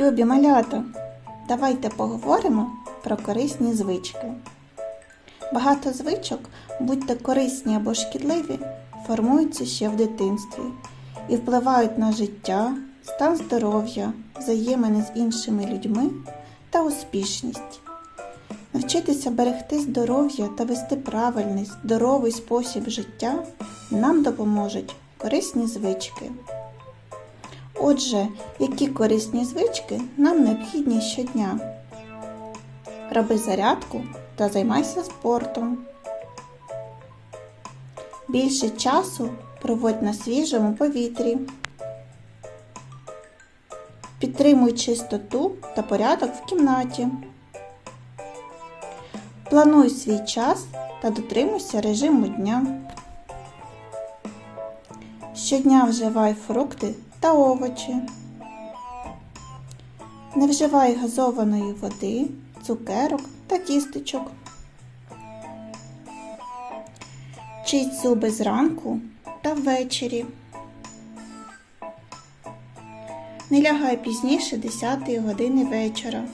Любі малята, давайте поговоримо про корисні звички. Багато звичок, будь то корисні або шкідливі, формуються ще в дитинстві і впливають на життя, стан здоров'я, взаємини з іншими людьми та успішність. Навчитися берегти здоров'я та вести правильний, здоровий спосіб життя нам допоможуть корисні звички. Отже, які корисні звички нам необхідні щодня? Роби зарядку та займайся спортом. Більше часу проводь на свіжому повітрі. Підтримуй чистоту та порядок в кімнаті. Плануй свій час та дотримуйся режиму дня. Щодня вживай фрукти та овочі. Не вживай газованої води, цукерок та тістечок. Чисть зуби зранку та ввечері. Не лягай пізніше 10 години вечора.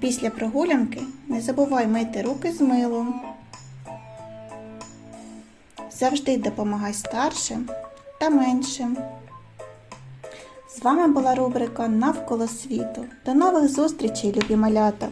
Після прогулянки не забувай мити руки з милом. Завжди допомагай старшим та меншим. З вами була рубрика Навколо світу. До нових зустрічей, любі малята!